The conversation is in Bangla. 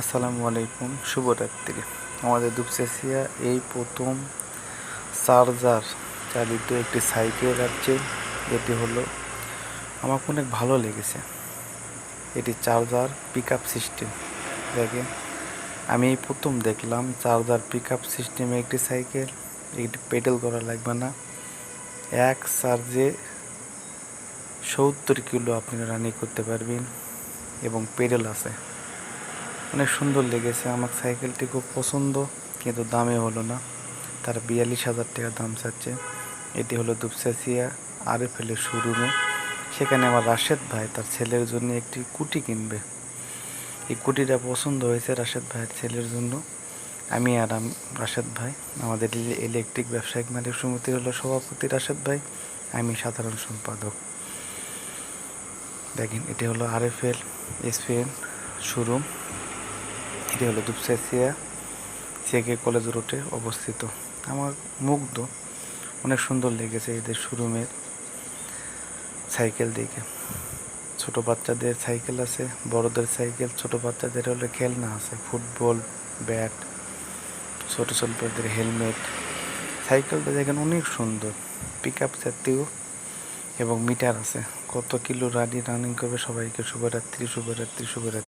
আসসালামু আলাইকুম শুভরাত্রি আমাদের দুপচাচিয়া এই প্রথম চার্জার চালিত একটি সাইকেল আছে। এটি হলো আমাকে অনেক ভালো লেগেছে। এটি চার্জার পিক আপ সিস্টেম। দেখেন, আমি এই প্রথম দেখলাম চার্জার পিক আপ সিস্টেমে একটি সাইকেল, একটি পেডেল করা লাগবে না। এক চার্জে সত্তর কিলো আপনি রানিং করতে পারবেন এবং পেডেল আছে। অনেক সুন্দর লেগেছে। আমার সাইকেলটি খুব পছন্দ, কিন্তু দামে হলো না। তার বিয়াল্লিশ হাজার টাকা দাম চাচ্ছে। এটি হলো দুপচাচিয়া আর এফ এলের শোরুমে সেখানে আমার রাশেদ ভাই তার ছেলের জন্য একটি কুটি কিনবে। এই কুটিটা পছন্দ হয়েছে রাশেদ ভাইয়ের ছেলের জন্য। আমি আর রাশেদ ভাই, আমাদের ইলে- ইলেকট্রিক ব্যবসায়িক মালিক সমিতি হলো সভাপতি রাশেদ ভাই। আমি সাধারণ সম্পাদক। দেখেন, এটি হলো R F L SPN showroom এটি হলো দুপচাচিয়া সিএকে কলেজ রোডে অবস্থিত। আমার মুগ্ধ, অনেক সুন্দর লেগেছে এদের শোরুমের সাইকেল দেখে। ছোট বাচ্চাদের সাইকেল আছে, বড়দের সাইকেল, ছোট বাচ্চাদের হলে খেলনা আছে, ফুটবল, ব্যাট, ছোট ছোটদের হেলমেট। সাইকেলটা দেখেন অনেক সুন্দর পিক আপ জাতীয় এবং মিটার আছে। কত কিলো রানি রানিং করবে সবাইকে, শুভরাত্রি শুভরাত্রি শুভরাত্রি।